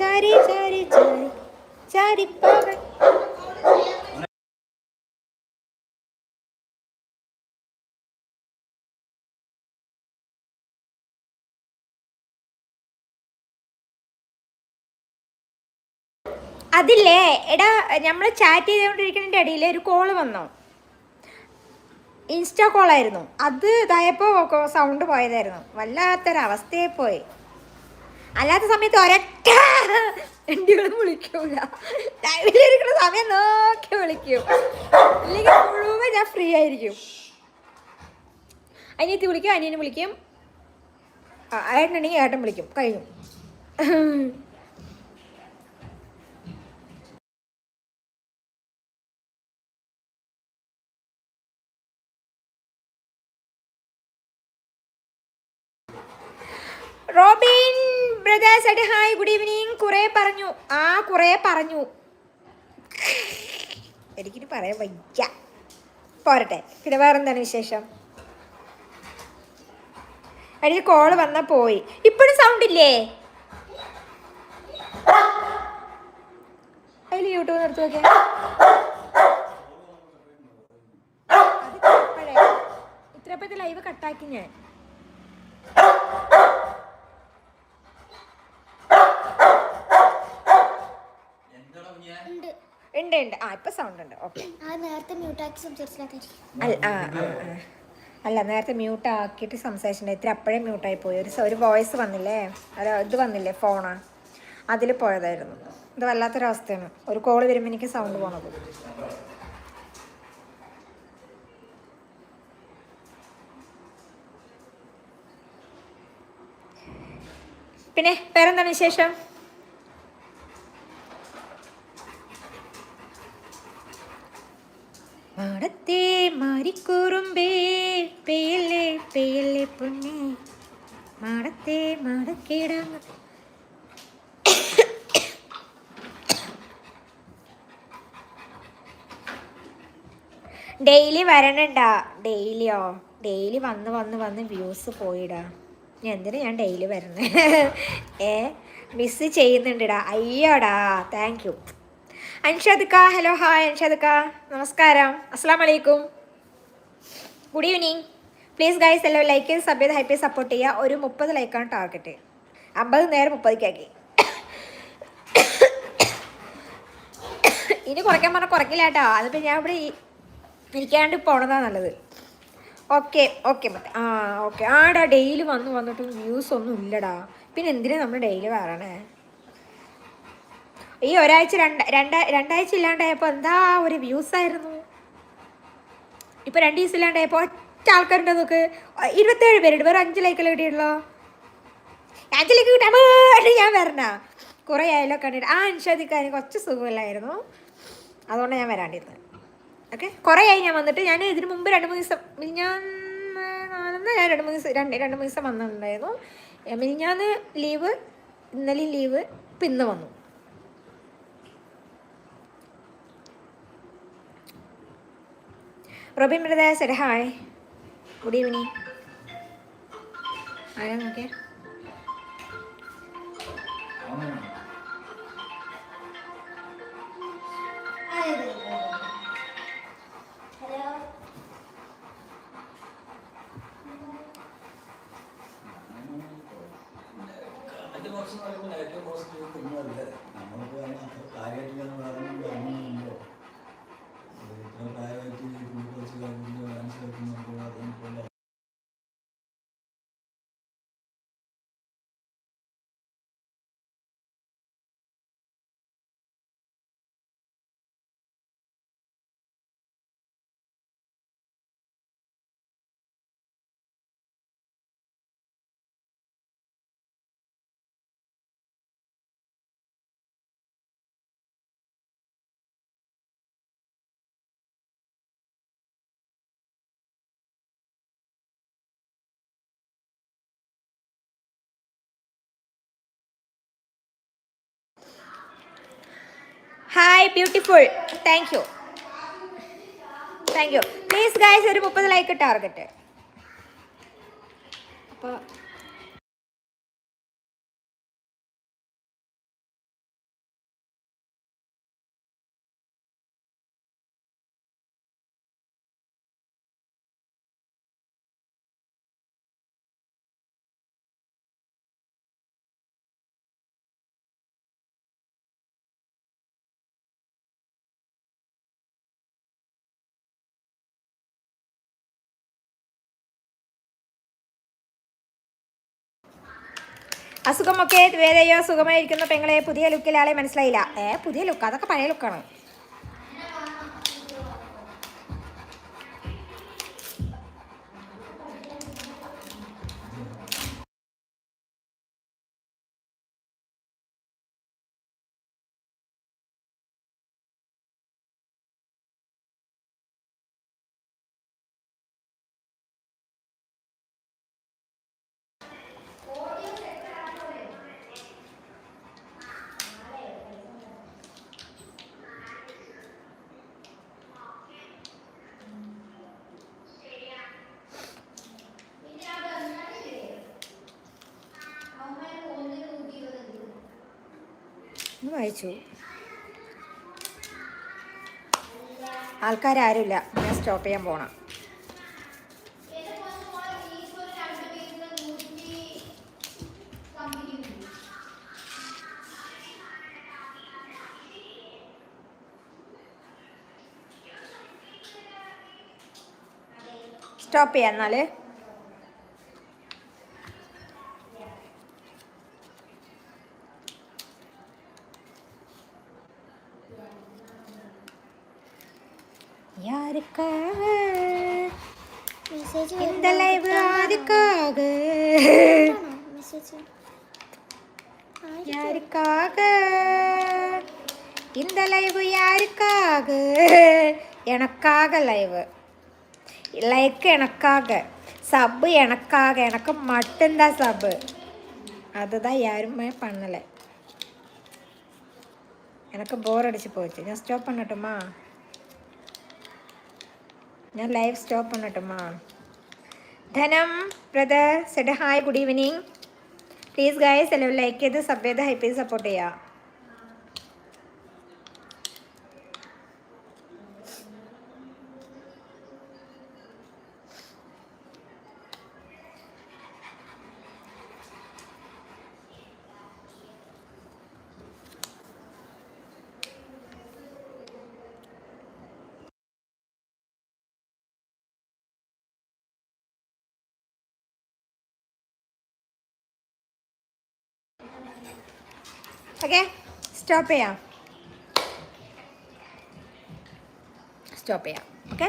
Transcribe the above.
ചാരി ചാരി ചാരി ചാരി പവൻ അതില്ലേ? എടാ നമ്മൾ ചാറ്റ് ചെയ്തുകൊണ്ടിരിക്കുന്നതിന്റെ ഇടയിൽ ഒരു കോൾ വന്നു. ഇൻസ്റ്റാ കോൾ ആയിരുന്നു അത് ഇതായപ്പോൾ സൗണ്ട് പോയതായിരുന്നു. വല്ലാത്തൊരവസ്ഥയെ പോയി. അല്ലാത്ത സമയത്ത് ഒരൊറ്റ വണ്ടികളും വിളിക്കൂല. ലൈവിലിരിക്കുന്ന സമയം നോക്കി വിളിക്കും. ഇല്ലെങ്കിൽ മുഴുവൻ ഞാൻ ഫ്രീ ആയിരിക്കും. അനിയത്തി വിളിക്കും അനിയനെ വിളിക്കും. ഏട്ടനുണ്ടെങ്കിൽ ഏട്ടൻ വിളിക്കും. കഴിഞ്ഞു. റോബിൻ ബ്രദേഴ്സ് അടി ഹായ് ഗുഡ് ഈവനിങ് കുറേ പറഞ്ഞു. ആ കുറേ പറഞ്ഞു. എനിക്കിനി പറയാൻ വയ്യ. പോരട്ടെ. പിന്നെ വേറെന്താണ് വിശേഷം? അടി കോൾ വന്നാൽ പോയി. ഇപ്പോഴും സൗണ്ട് ഇല്ലേ? അതിൽ യൂട്യൂബ് നിർത്തി നോക്കിയാ. ഇത്രപ്പത്തെ ലൈവ് കട്ടാക്കി ഞാൻ. ഉണ്ട് ഉണ്ട്. ആ ഇപ്പൊ സൗണ്ട് ഉണ്ട്. ഓക്കെ നേരത്തെ മ്യൂട്ടാക്കി അല്ല. അല്ല നേരത്തെ മ്യൂട്ട് ആക്കിയിട്ട് സംസാരിച്ചിട്ടുണ്ട്. ഇത്ര അപ്പോഴേ മ്യൂട്ടായി പോയി. ഒരു ഒരു വോയിസ് വന്നില്ലേ? ഒരു ഇത് വന്നില്ലേ ഫോണ് അതിൽ പോയതായിരുന്നു. ഇത് വല്ലാത്തൊരവസ്ഥയാണ്. ഒരു കോൾ വരുമ്പോൾ എനിക്ക് സൗണ്ട് പോണത്. പിന്നെ വേറെന്താണ് വിശേഷം? മാടത്തെ മാറിക്കൂറുമ്പേ പേയല്ലേ പേയല്ലേ പൊന്നെ. മാടത്തെ മാടക്കേടാങ്ങ ഡെയിലി വരണണ്ടാ? ഡെയിലിയോ? ഡെയിലി വന്ന് വന്ന് വന്ന് വ്യൂസ് പോയിടാ. എന്തിനാ ഞാൻ ഡെയിലി വരുന്നത് ഏ? മിസ് ചെയ്യുന്നുണ്ടിടാ. അയ്യോടാ. Thank you. അൻഷദ്ക്ക ഹലോ ഹായ് അൻഷദ്ക്ക നമസ്കാരം. അസ്സാം വലൈക്കും ഗുഡ് ഈവനിങ് പ്ലീസ് ഗൈസ് എല്ലാം ലൈക്ക് ചെയ്ത് സബ് ചെയ്ത് ഹൈപ്പ് സപ്പോർട്ട് ചെയ്യുക. ഒരു മുപ്പത് ലൈക്കാണ് ടാർഗറ്റ് അമ്പത് നേരം മുപ്പതിക്കാക്കി ഇനി കുറയ്ക്കാൻ പറഞ്ഞാൽ കുറയ്ക്കില്ല കേട്ടോ. അതിപ്പോൾ ഞാൻ ഇവിടെ ഇരിക്കാണ്ട് പോണതാണ് നല്ലത്. ഓക്കെ ഓക്കെ മറ്റേ ആ ഓക്കെ ആടാ ഡെയിലി വന്ന് വന്നിട്ട് വ്യൂസ് ഒന്നും ഇല്ലടാ. പിന്നെ എന്തിനാണ് നമ്മൾ ഡെയിലി വരണേ ഈ ഒരാഴ്ച രണ്ട് രണ്ട രണ്ടാഴ്ച ഇല്ലാണ്ടായപ്പോൾ എന്താ ഒരു വ്യൂസ് ആയിരുന്നു? ഇപ്പൊ രണ്ട് ദിവസം ഇല്ലാണ്ടായപ്പോൾ ഒറ്റ ആൾക്കാരുണ്ടോ നോക്ക് ഇരുപത്തേഴ് പേരുണ്ട്. വേറെ അഞ്ച് ലൈക്കല്ലേ കിട്ടിയുള്ളൂ അഞ്ച് ലൈക്ക് കിട്ടാൻ ഞാൻ വരണ. കുറേ ആയാലോ കണ്ടിട്ട്. ആ അനുഷാദിക്കാൻ കുറച്ച് സുഖമില്ലായിരുന്നു. അതുകൊണ്ട് ഞാൻ വരാണ്ടിരുന്നത്. ഓക്കെ കുറേ ആയി ഞാൻ വന്നിട്ട്. ഞാൻ ഇതിന് മുമ്പ് രണ്ട് മൂന്ന് ദിവസം ഞാൻ ഞാൻ രണ്ട് മൂന്ന് ദിവസം രണ്ട് രണ്ട് മൂന്ന് ദിവസം വന്നിട്ടുണ്ടായിരുന്നു. മിനിഞ്ഞാന്ന് ലീവ് ഇന്നലെയും ലീവ് ഇപ്പം ഇന്ന് വന്നു. റോബിൻ ബ്രദേഴ്സ് ഒരു ഹായ്. ഗുഡ് ഈവനിങ് ആരാ നോക്കിയ? ഏറ്റവും പോസിറ്റീവ് കുഞ്ഞല്ലേ നമ്മൾക്ക് കാര്യമായിട്ട് വേറൊന്നും hi beautiful thank you thank you please guys ഒരു മുപ്പത് ലൈക്ക് ടാർഗറ്റ് അപ്പോൾ അസുഖമൊക്കെ വേദയോ സുഖമായിരിക്കുന്ന. പെങ്ങളെ പുതിയ ലുക്കിലാളെ മനസ്സിലായില്ല. ഏ പുതിയ ലുക്ക് അതൊക്കെ പഴയ ലുക്കാണ് വായിച്ചു. ആൾക്കാരാരുമില്ല. ഞാൻ സ്റ്റോപ്പ് ചെയ്യാൻ പോണം. സ്റ്റോപ്പ് ചെയ്യാം എന്നാൽ. யாருக்காக? இந்த லைவ் யாருக்காக யாருக்காக? இந்த லைவ் யாருக்காக? எனக்காக லைவ் லைக் எனக்காக. சப்பு எனக்காக. எனக்கு மட்டும்தான் சப்பு அதுதான் யாருமே பண்ணலை. எனக்கு போர் அடிச்சு போச்சு. நான் ஸ்டாப் பண்ணட்டுமா? ഞാൻ ലൈവ് സ്റ്റോപ്പ് ആണ് മാ. ധനം brother said hi good evening please guys എല്ലാവരും ലൈക്ക് ചെയ്ത് സബ് ചെയ്ത് ഹൈപ്പ് ചെയ്ത് സപ്പോർട്ട് ചെയ്യുക ഓക്കെ സ്റ്റോപ്പ് ചെയ്യാം സ്റ്റോപ്പ് ചെയ്യാം ഓക്കെ